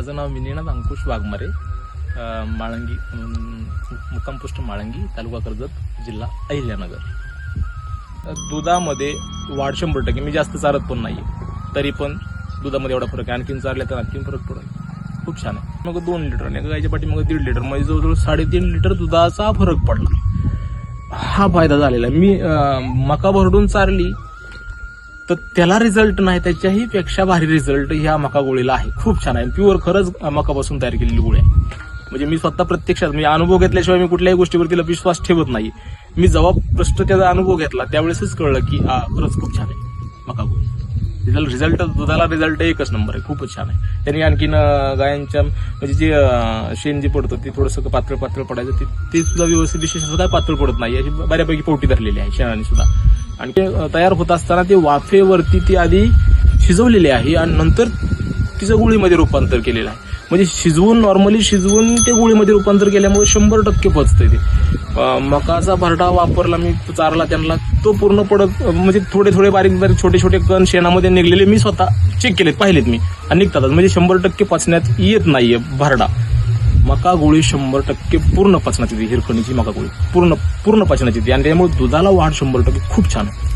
माझं नाव मिनिनाथ अंकुश वाघमारे माळंगी अं, माळंगी तालुका कर्जत जिल्हा अहिल्यानगर. तर दुधामध्ये वाढ शंभर टक्के. मी जास्त चारत पण नाही तरी पण दुधामध्ये एवढा फरक आहे. आणखीन चारल्या तर आणखीन फरक पडेल. खूप छान आहे. मग दोन लिटर आणि गायच्या पाठी मग दीड लिटर. म्हणजे जवळजवळ साडेतीन लिटर दुधाचा फरक पडला हा फायदा झालेला आहे. मी मका भरडून चारली तर त्याला रिझल्ट नाही त्याच्याही पेक्षा भारी रिझल्ट ह्या मका गोळीला आहे. खूप छान आहे. प्युअर खरंच मकापासून तयार केलेली गोळी आहे. म्हणजे मी स्वतः प्रत्यक्षात मी अनुभव घेतल्याशिवाय मी कुठल्याही गोष्टीवर तिला विश्वास ठेवत नाही. मी जेव्हा प्रश्न त्याचा अनुभव घेतला त्यावेळेसच कळलं की हा खरंच खूप छान आहे मका गोळी. रिझल्ट रिझल्ट दुधाला रिझल्ट एकच नंबर आहे. खूपच छान आहे. त्यांनी आणखीन गायांच्या म्हणजे जे शेण जे पडतं ते थोडंसं पातळ पातळ पडायचं ते सुद्धा व्यवस्थित विशेष सुद्धा पातळ पडत नाही. अशी बऱ्यापैकी पोटी धरलेली आहे शेणाने सुद्धा. आणि ते तयार होत असताना ते वाफेवरती ती आधी शिजवलेली आहे आणि नंतर तिचं गुळीमध्ये रूपांतर केलेलं आहे. म्हणजे शिजवून नॉर्मली शिजवून ते गुळीमध्ये रूपांतर केल्यामुळे शंभर टक्के पचतं ते. मकाचा भरडा वापरला मी चारला त्यांना तो पूर्ण पडत म्हणजे थोडे थोडे बारीक बारीक छोटे छोटे कण शेणामध्ये निघलेले मी स्वतः चेक केलेत पाहिलेत मी. आणि निघतातच. म्हणजे शंभर टक्के पचण्यात येत नाहीये भरडा. मका गोळी शंभर टक्के पूर्ण पचनात येते हिरकणीची मका गोळी. पूर्ण पूर्ण पचनात येते आणि त्यामुळे दुधाला वाढ शंभर टक्के खूप छान आहे.